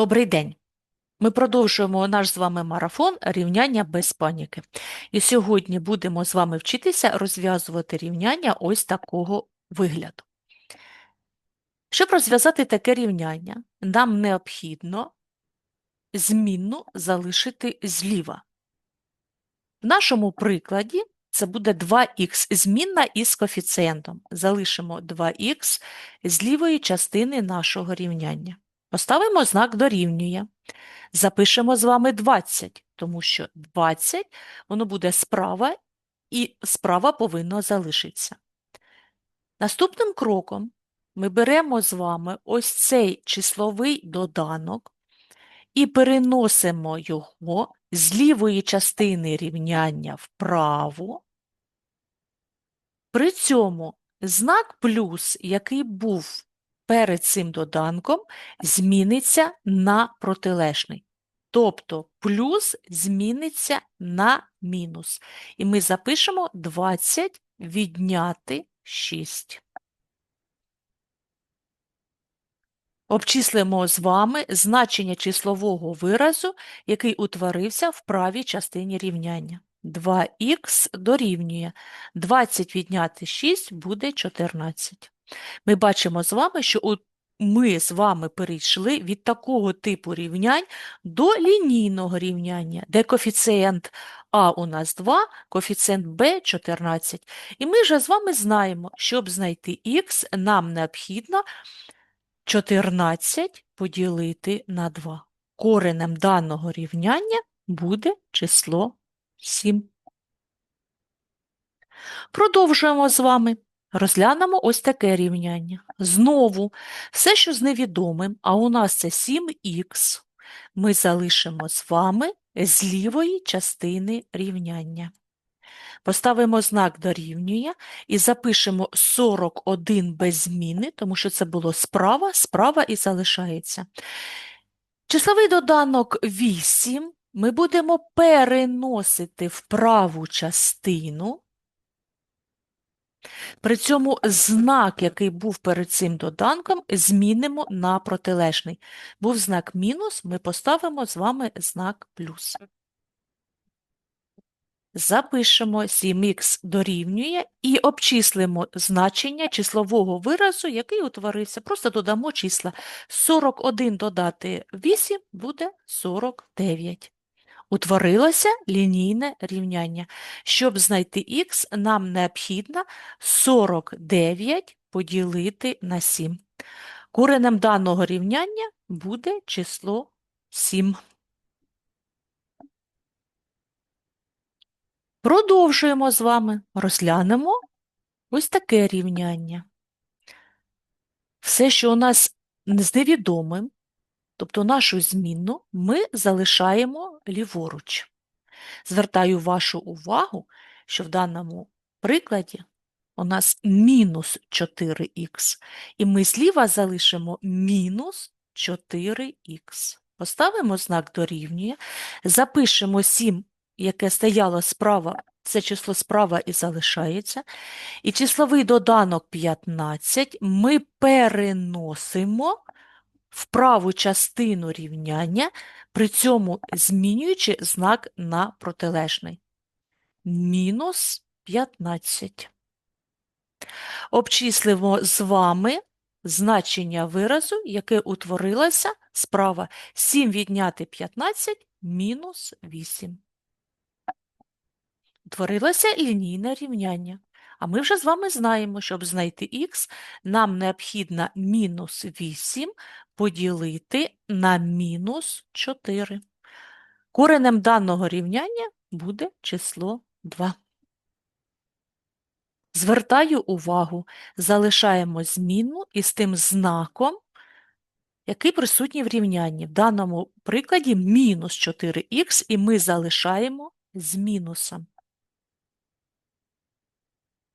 Добрий день! Ми продовжуємо наш з вами марафон рівняння без паніки. І сьогодні будемо з вами вчитися розв'язувати рівняння ось такого вигляду. Щоб розв'язати таке рівняння, нам необхідно змінну залишити зліва. В нашому прикладі це буде 2х змінна із коефіцієнтом. Залишимо 2х з лівої частини нашого рівняння. Поставимо знак дорівнює. Запишемо з вами 20, тому що 20 воно буде справа, і справа повинно залишитися. Наступним кроком ми беремо з вами ось цей числовий доданок і переносимо його з лівої частини рівняння вправо. При цьому знак плюс, який був перед цим доданком, зміниться на протилежний. Тобто плюс зміниться на мінус. І ми запишемо 20 відняти 6. Обчислимо з вами значення числового виразу, який утворився в правій частині рівняння. 2х дорівнює 20 відняти 6 буде 14. Ми бачимо з вами, що у ми з вами перейшли від такого типу рівнянь до лінійного рівняння, де коефіцієнт А у нас 2, коефіцієнт Б 14. І ми вже з вами знаємо, щоб знайти х, нам необхідно 14 поділити на 2. Коренем даного рівняння буде число 7. Продовжуємо з вами. Розглянемо ось таке рівняння. Знову, все, що з невідомим, а у нас це 7х, ми залишимо з вами з лівої частини рівняння. Поставимо знак дорівнює і запишемо 41 без зміни, тому що це було справа, справа і залишається. Числовий доданок 8 ми будемо переносити в праву частину. При цьому знак, який був перед цим доданком, змінимо на протилежний. Був знак мінус, ми поставимо з вами знак плюс. Запишемо 7х дорівнює і обчислимо значення числового виразу, який утворився. Просто додамо числа. 41 додати 8 буде 49. Утворилося лінійне рівняння. Щоб знайти х, нам необхідно 49 поділити на 7. Коренем даного рівняння буде число 7. Продовжуємо з вами, розглянемо ось таке рівняння. Все, що у нас з невідомим, тобто нашу змінну, ми залишаємо ліворуч. Звертаю вашу увагу, що в даному прикладі у нас мінус 4х, і ми зліва залишимо мінус 4х. Поставимо знак дорівнює, запишемо 7, яке стояло справа, це число справа і залишається. І числовий доданок 15 ми переносимо в праву частину рівняння, при цьому змінюючи знак на протилежний. Мінус 15. Обчислимо з вами значення виразу, яке утворилося справа 7 відняти 15 мінус 8. Утворилося лінійне рівняння. А ми вже з вами знаємо, щоб знайти х, нам необхідно мінус 8 поділити на мінус 4. Коренем даного рівняння буде число 2. Звертаю увагу, залишаємо змінну із тим знаком, який присутній в рівнянні. В даному прикладі мінус 4х, і ми залишаємо з мінусом.